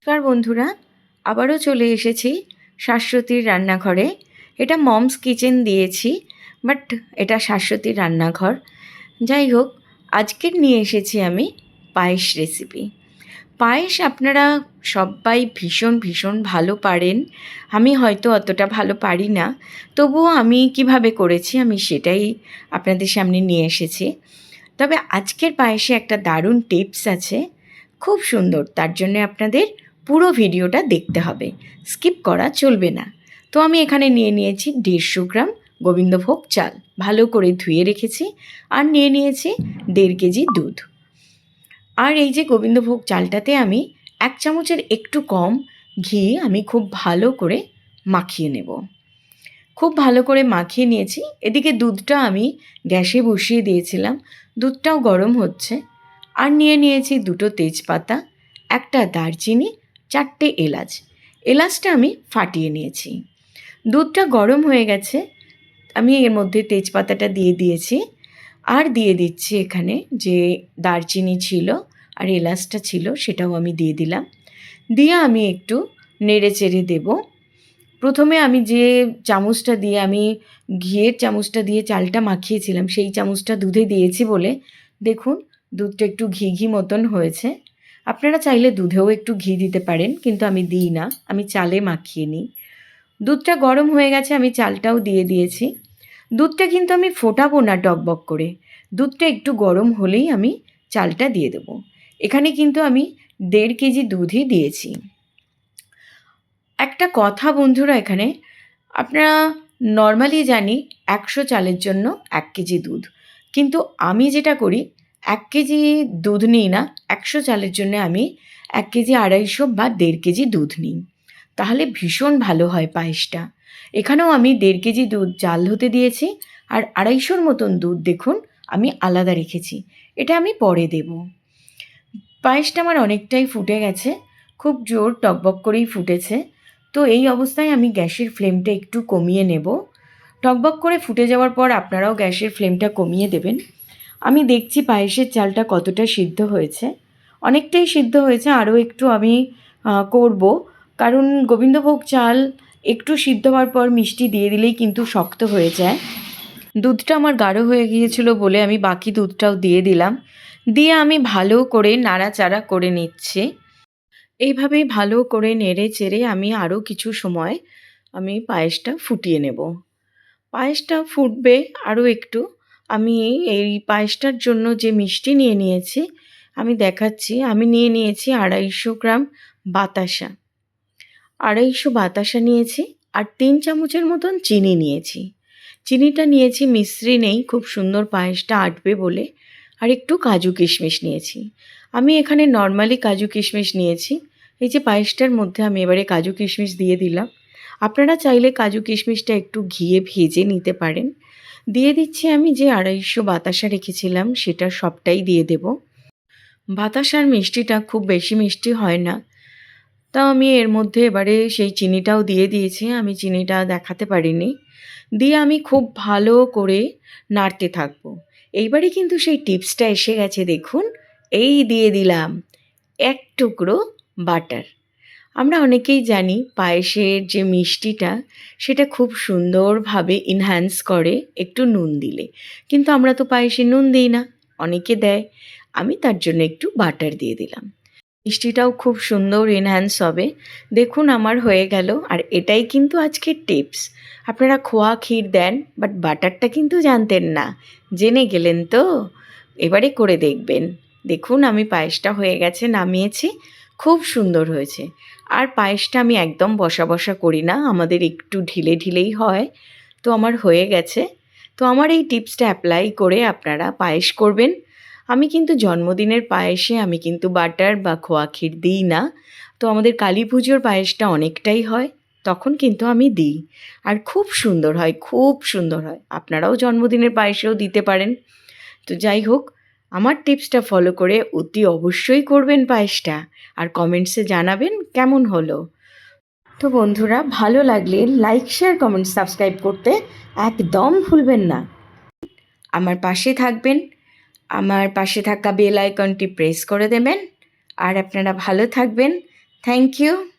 নমস্কার বন্ধুরা, আবারও চলে এসেছি শাশ্বতীর রান্নাঘরে। এটা মমস কিচেন দিয়েছি, বাট এটা শাশ্বতীর রান্নাঘর। যাই হোক আজকের নিয়ে এসেছি আমি পায়েস রেসিপি। পায়েস আপনারা সবাই ভীষণ ভীষণ ভালো পারেন। আমি হয়তো অতটা ভালো পারি না, তবুও আমি কীভাবে করেছি আমি সেটাই আপনাদের সামনে নিয়ে এসেছি। তবে আজকের পায়েসে একটা দারুণ টিপস আছে, খুব সুন্দর, তার জন্য আপনাদের পুরো ভিডিওটা দেখতে হবে। স্কিপ করা চলবে না। তো আমি এখানে নিয়ে নিয়েছি দেড়শো গ্রাম গোবিন্দভোগ চাল। ভালো করে ধুয়ে রেখেছি আর নিয়ে নিয়েছি দেড় কেজি দুধ। আর এই যে গোবিন্দভোগ চালটাতে আমি এক চামচের একটু কম ঘি আমি খুব ভালো করে মাখিয়ে নেব। খুব ভালো করে মাখিয়ে নিয়েছি। এদিকে দুধটা আমি গ্যাসে বসিয়ে দিয়েছিলাম। দুধটাও গরম হচ্ছে। আর নিয়ে নিয়েছি দুটো তেজপাতা, একটা দারচিনি চারটে এলাচ। এলাচটা আমি ফাটিয়ে নিয়েছি। দুধটা গরম হয়ে গেছে। আমি এর মধ্যে তেজপাতাটা দিয়ে দিয়েছি। আর দিয়ে দিচ্ছি এখানে যে দারচিনি ছিল আর এলাচটা ছিল সেটাও আমি দিয়ে দিলাম। দিয়ে আমি একটু নেড়ে চেড়ে দেব। প্রথমে আমি যে চামচটা দিয়ে আমি ঘিয়ের চামচটা দিয়ে চালটা মাখিয়েছিলাম সেই চামচটা দুধে দিয়েছি বলে দেখুন দুধটা একটু ঘি ঘি মতন হয়েছে। আপনারা চাইলে দুধেও একটু ঘি দিতে পারেন, কিন্তু আমি দিই না। আমি চালে মাখিয়ে নিই। দুধটা গরম হয়ে গেছে, আমি চালটাও দিয়ে দিয়েছি। দুধটা কিন্তু আমি ফোটাবো না টকবক করে। দুধটা একটু গরম হলেই আমি চালটা দিয়ে দেবো। এখানে কিন্তু আমি দেড় কেজি দুধই দিয়েছি। একটা কথা বন্ধুরা এখানে, আপনারা নর্মালি জানি একশো চালের জন্য এক কেজি দুধ। কিন্তু আমি যেটা করি এক কেজি দুধ নিই না, একশো চালের জন্য আমি এক কেজি আড়াইশো বা দেড় কেজি দুধ নিই। তাহলে ভীষণ ভালো হয় পায়েসটা। এখানেও আমি দেড় কেজি দুধ জাল হতে দিয়েছি আর আড়াইশোর মতন দুধ দেখুন আমি আলাদা রেখেছি, এটা আমি পরে দেব। পায়েসটা আমার অনেকটাই ফুটে গেছে, খুব জোর টকবক করেই ফুটেছে। তো এই অবস্থায় আমি গ্যাসের ফ্লেমটা একটু কমিয়ে নেব। টকবক করে ফুটে যাওয়ার পর আপনারাও গ্যাসের ফ্লেমটা কমিয়ে দেবেন। আমি দেখছি পায়েসের চালটা কতটা সিদ্ধ হয়েছে। অনেকটাই সিদ্ধ হয়েছে, আরও একটু আমি করব। কারণ গোবিন্দভোগ চাল একটু সিদ্ধ হওয়ার পর মিষ্টি দিয়ে দিলেই কিন্তু শক্ত হয়ে যায়। দুধটা আমার গাঢ় হয়ে গিয়েছিল বলে আমি বাকি দুধটাও দিয়ে দিলাম। দিয়ে আমি ভালো করে নাড়াচাড়া করে নিচ্ছি। এইভাবেই ভালো করে নেড়ে চেড়ে আমি আরও কিছু সময় আমি পায়েসটা ফুটিয়ে নেব। পায়েসটা ফুটবে আরও একটু। আমি এই পায়েসটার জন্য যে মিষ্টি নিয়ে নিয়েছি, আমি দেখাচ্ছি। আমি নিয়ে নিয়েছি আড়াইশো গ্রাম বাতাসা। আড়াইশো বাতাসা নিয়েছি আর তিন চামচের মতন চিনি নিয়েছি। চিনিটা নিয়েছি মিশ্রি নেই, খুব সুন্দর পায়েসটা আটবে বলে। আর একটু কাজু কিশমিশ নিয়েছি। আমি এখানে নর্মালি কাজু কিশমিশ নিয়েছি। এই যে পায়েসটার মধ্যে আমি এবারে কাজু কিশমিশ দিয়ে দিলাম। আপনারা চাইলে কাজু কিশমিশটা একটু ঘিয়ে ভেজে নিতে পারেন। দিয়ে দিচ্ছি আমি যে আড়াইশো বাতাসা রেখেছিলাম, সেটা সবটাই দিয়ে দেব। বাতাসার মিষ্টিটা খুব বেশি মিষ্টি হয় না। তাও আমি এর মধ্যে এবারে সেই চিনিটাও দিয়ে দিয়েছি, আমি চিনিটা দেখাতে পারিনি। দিয়ে আমি খুব ভালো করে নাড়তে থাকব। এইবারে কিন্তু সেই টিপসটা এসে গেছে, দেখুন। এই দিয়ে দিলাম এক টুকরো বাটার। আমরা অনেকেই জানি পায়েসের যে মিষ্টিটা, সেটা খুব সুন্দরভাবে ইনহ্যান্স করে একটু নুন দিলে। কিন্তু আমরা তো পায়েসে নুন দিই না, অনেকে দেয়। আমি তার জন্য একটু বাটার দিয়ে দিলাম। মিষ্টিটাও খুব সুন্দর এনহ্যান্স হবে। দেখুন আমার হয়ে গেল। আর এটাই কিন্তু আজকের টিপস আপনারা খোয়া ক্ষীর দেন বাট বাটারটা কিন্তু জানতেন না। জেনে গেলেন তো? এবারে করে দেখবেন। দেখুন আমি পায়েসটা হয়ে গেছে, নামিয়েছি। খুব সুন্দর হয়েছে। আর পায়েসটা আমি একদম বসা বসা করি না, আমাদের একটু ঢিলে ঢিলেই হয়। তো আমার হয়ে গেছে। তো আমার এই টিপসটা অ্যাপ্লাই করে আপনারা পায়েস করবেন। আমি কিন্তু জন্মদিনের পায়েসে আমি কিন্তু বাটার বা খোয়া ক্ষীর দিই না। তো আমাদের কালী পুজোর পায়েসটা অনেকটাই হয়, তখন কিন্তু আমি দিই। আর খুব সুন্দর হয়, খুব সুন্দর হয়। আপনারাও জন্মদিনের পায়েসেও দিতে পারেন। তো যাই হোক আমার টিপসটা ফলো করে অতি অবশ্যই করবেন পায়েসটা। আর কমেন্টসে জানাবেন কেমন হলো। তো বন্ধুরা, ভালো লাগলে লাইক শেয়ার কমেন্ট সাবস্ক্রাইব করতে একদম ভুলবেন না। আমার পাশে থাকবেন। আমার পাশে থাকা বেল আইকনটি প্রেস করে দেবেন। আর আপনারা ভালো থাকবেন। Thank you